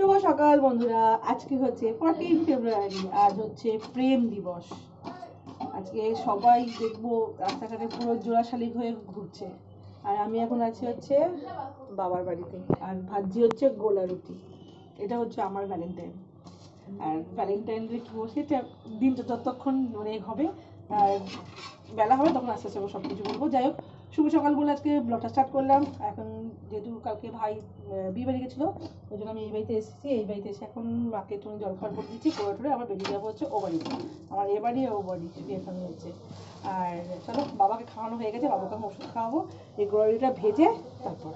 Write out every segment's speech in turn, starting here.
শুভ সকাল, বন্ধুরা। আজকে হচ্ছে ফোরটিন ফেব্রুয়ারি আজ হচ্ছে প্রেম দিবস। আজকে সবাই দেখব রাস্তাঘাটে পুরো জোড়াশালিক হয়ে ঘুরছে। আর আমি এখন আছি হচ্ছে বাবার বাড়িতে, আর ভাজি হচ্ছে গোলা রুটি এটা হচ্ছে আমার ভ্যালেন্টাইন আর ভ্যালেন্টাইন ডে কি এটা দিনটা যতক্ষণ মানে হবে, আর বেলা হবে তখন আস্তে আস্তে সব কিছু বলব যাই হোক শুভ সকাল বলে আজকে ব্লগটা স্টার্ট করলাম। এখন যেহেতু কালকে ভাই বিয়ে বাড়ি গেছিল ওই জন্য আমি এই বাড়িতে এসেছি। এই বাড়িতে এসে এখন মাকে একটু জলখাবার করে দিচ্ছি করে টোরে আমার বেরিয়ে যাব হচ্ছে ও বাড়িতে আমার এ বাড়ি ও বাড়ি এখন হচ্ছে আর চলো বাবাকে খাওয়ানো হয়ে গেছে বাবাকে আমি ওষুধ খাওয়াবো। এই গোড়ালিটা ভেজে তারপর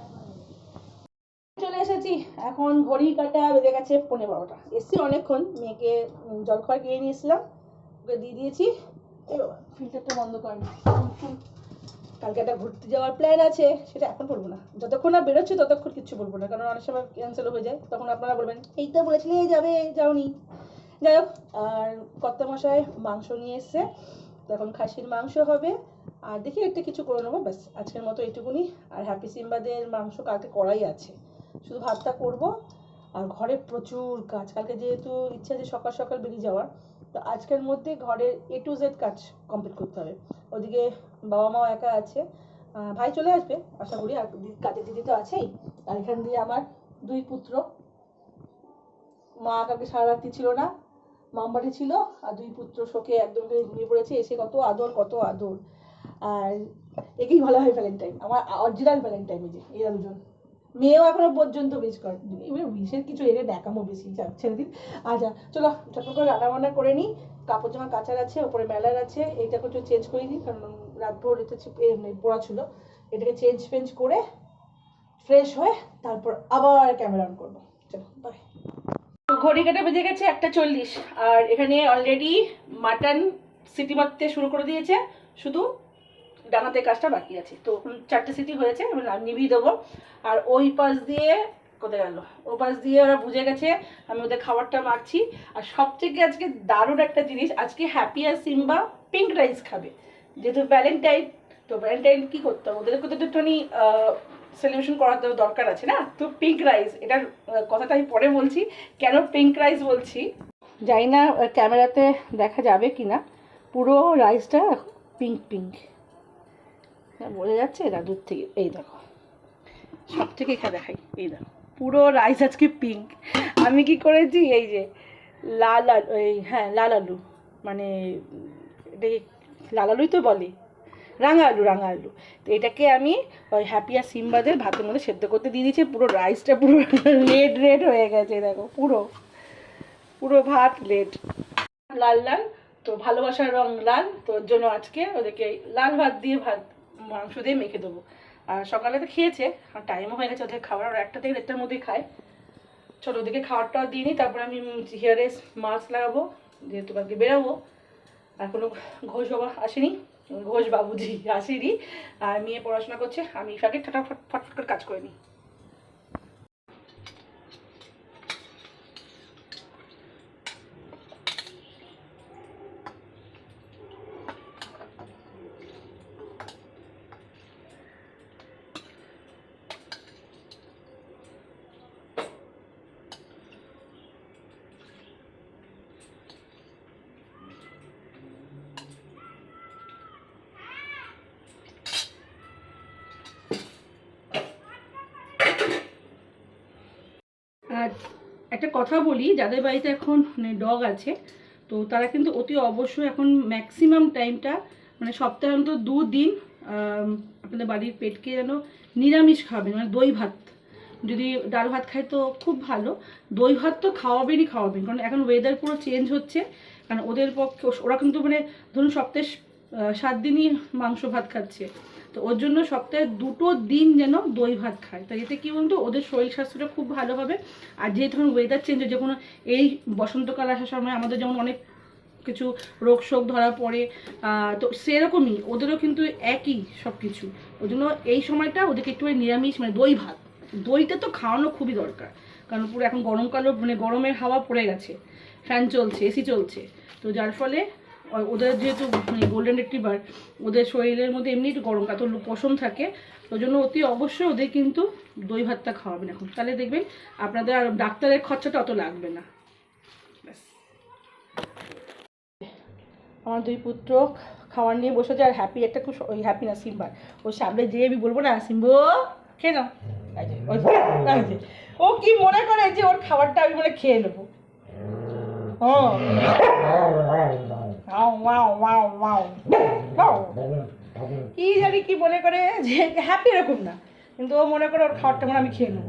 চলে এসেছি। এখন ঘড়ি কাটা বেজে গেছে পনেরো বারোটা। এসছি অনেকক্ষণ মেয়েকে উম, জলখাবার কিনে নিয়েছিলাম ওকে দিয়ে দিয়েছি। ফিল্টারটা বন্ধ করেনি কালকে একটা ঘুরতে যাওয়ার প্ল্যান আছে, সেটা এখন বলব না। যতক্ষণ না বেরোচ্ছে, ততক্ষণ কিচ্ছু বলব না। কারণ অনেক সময় ক্যান্সেল হয়ে যায়, তখন আপনারা বলবেন, এই তো বলেছিলে যাবে যাওনি। যাই হোক, আর কর্তা মশাই মাংস নিয়ে এসছে। তখন খাসির মাংস হবে। আর দেখি একটা কিছু করে নেব, ব্যাস। আজকের মতো এইটুকুনি। আর হ্যাপি সিম্বাদের মাংস কালকে করাই আছে। শুধু ভাতটা করব। আর ঘরে প্রচুর কাজ। কালকে যেহেতু ইচ্ছা যে সকাল সকাল বেরিয়ে যাওয়ার তো আজকের মধ্যে ঘরের এ টু জেড কাজ কমপ্লিট করতে হবে। ওদিকে বাবা মাও একা আছে। ভাই চলে আসবে, আশা করি। আর কাজের দিদি তো আছেই। আর এখান দিয়ে আমার দুই পুত্র। মা কালকে সারা রাত্রি ছিল না, মামবাড়ি ছিল, আর দুই পুত্র শোকে একদম করে ঘুমিয়ে পড়েছে। এসে কত আদর কত আদর। আর একেই বলা হয় ভ্যালেন্টাইন আমার অরিজিনাল ভ্যালেন্টাইন এই যে এরা দুজন। মেয়েও এখনও পর্যন্ত বেশ করে, এবার বিশের কিছু এনে দেখামো বেশি, যাক, ছেড়ে দিন। আচ্ছা চলো ছোট করে রান্না বান্না করে নিই। কাপড় জামা কাচার আছে, ওপরে মেলার আছে এইটাকে একটু চেঞ্জ করে দিই, কারণ রাত ভোর এটা মানে পড়া ছিল। এটাকে চেঞ্জ ফেঞ্জ করে ফ্রেশ হয়ে তারপর আবার ক্যামেরা অন করব। চলো বাই ঘড়ি কাটা বেজে গেছে একটা চল্লিশ, আর এখানে অলরেডি মাটন সিটি মারতে শুরু করে দিয়েছে, শুধু ডানাতে কাজটা বাকি আছে। তো চারটে সিটি হয়েছে এবার নিভিয়ে দেবো। আর ওই পাশ দিয়ে কোথায় গেল? ও পাশ দিয়ে ওরা বুঝে গেছে, আমি ওদের খাবারটা মারছি আর সবথেকে আজকে দারুণ একটা জিনিস, আজকে হ্যাপি আর সিম্বা পিঙ্ক রাইস খাবে। যেহেতু ভ্যালেন্টাইন তো ভ্যালেন্টাইন কী করতে হবে? ওদেরকে তো একটুখানি সেলিব্রেশন করার দরকার আছে না? তো পিঙ্ক রাইস এটার কথাটা আমি পরে বলছি। কেন পিঙ্ক রাইস বলছি? জানি না ক্যামেরাতে দেখা যাবে কি না পুরো রাইসটা পিঙ্ক পিঙ্ক হ্যাঁ বোঝা যাচ্ছে না দূর থেকে। এই দেখো। সব থেকে এখানে দেখাই। এই দেখো। পুরো রাইস আজকে পিঙ্ক আমি কি করেছি? এই যে লাল আলু, এই হ্যাঁ লাল আলু। মানে এটাকে লাল আলুই তো বলে। রাঙা আলু রাঙা আলু। তো এটাকে আমি ওই হ্যাপি আর সিম্বাদের ভাতের মধ্যে সেদ্ধ করতে দিয়ে দিয়েছি। পুরো রাইসটা পুরো রেড রেড হয়ে গেছে, দেখো। পুরো। পুরো ভাত রেড লাল লাল। তো ভালোবাসার রং লাল। তোর জন্য আজকে ওদেরকে লাল ভাত দিয়ে ভাত মাংস দিয়ে মেখে দেবো। আর সকালে তো খেয়েছে, আর টাইমও হয়ে গেছে ওদের খাবার আর একটা থেকে দেড়টার মধ্যেই খায়। ছোটো ওদেরকে দিই নিই তারপর আমি হেয়ারে মাস্ক লাগাবো, যেহেতু কালকে বেরাবো। কোনো ঘোষ বাবা আসেনি, ঘোষ বাবুজি আসেনি। আর মেয়ে পড়াশোনা করছে, আমি ফাঁকে ফটাফট ফটফট করে কাজ করে নিই। আর একটা কথা বলি, যাদের বাড়িতে এখন মানে ডগ আছে, তো তারা কিন্তু অতি অবশ্যই এখন ম্যাক্সিমাম টাইমটা মানে সপ্তাহে অন্তত দুদিন আপনাদের বাড়ির পেটকে যেন নিরামিষ খাবেন মানে দই ভাত। যদি ডাল ভাত খায় তো খুব ভালো, দই ভাত তো খাওয়াবেনই খাওয়াবেন, কারণ এখন ওয়েদার পুরো চেঞ্জ হচ্ছে, কারণ ওদের পক্ষে, ওরা কিন্তু মানে ধরুন সপ্তাহে সাত দিনই মাংস ভাত খাচ্ছে। তো ওর জন্য সপ্তাহে দুটো দিন যেন দই ভাত খায়। তাই এতে কী বলুন তো, ওদের শরীর স্বাস্থ্যটা খুব ভালো হবে। আর যেহেতু ওয়েদার চেঞ্জ হচ্ছে কোনো এই বসন্তকাল আসার সময় আমাদের যেমন অনেক কিছু রোগ শোক ধরা পড়ে তো সেরকমই ওদেরও কিন্তু একই সব কিছু ওই জন্য এই সময়টা ওদেরকে একটু নিরামিষ মানে দই ভাত। দইটা তো খাওয়ানো খুবই দরকার। কারণ পুরো এখন গরমকালও মানে গরমের হাওয়া পড়ে গেছে, ফ্যান চলছে, এসি চলছে। তো যার ফলে ওদের যেহেতু গোল্ডেন রিট্রিভার ওদের শরীরের মধ্যে এমনি একটু গরম কাতর পশম থাকে, ওই জন্য অতি অবশ্যই ওদের কিন্তু দই ভাতটা খাওয়াবেন এখন। তাহলে দেখবেন আপনাদের আর ডাক্তারের খরচাটা অত লাগবে না। আমার দুই পুত্র খাওয়ার নিয়ে বসেছে, আর হ্যাপি একটা খুব ওই হ্যাপি না, সিম্বার। ওর সামনে যেয়ে আমি বলব না, সিম্বো, খেয়ে নাও। ও কি মনে করে যে ওর খাবারটা আমি বলে খেয়ে নেব? ও। Wow wow wow. কি জানি কি মনে করে যে হ্যাপি এরকম না। কিন্তু ও মনে করে ওর খাবারটা মনে আমি খেয়ে নেব।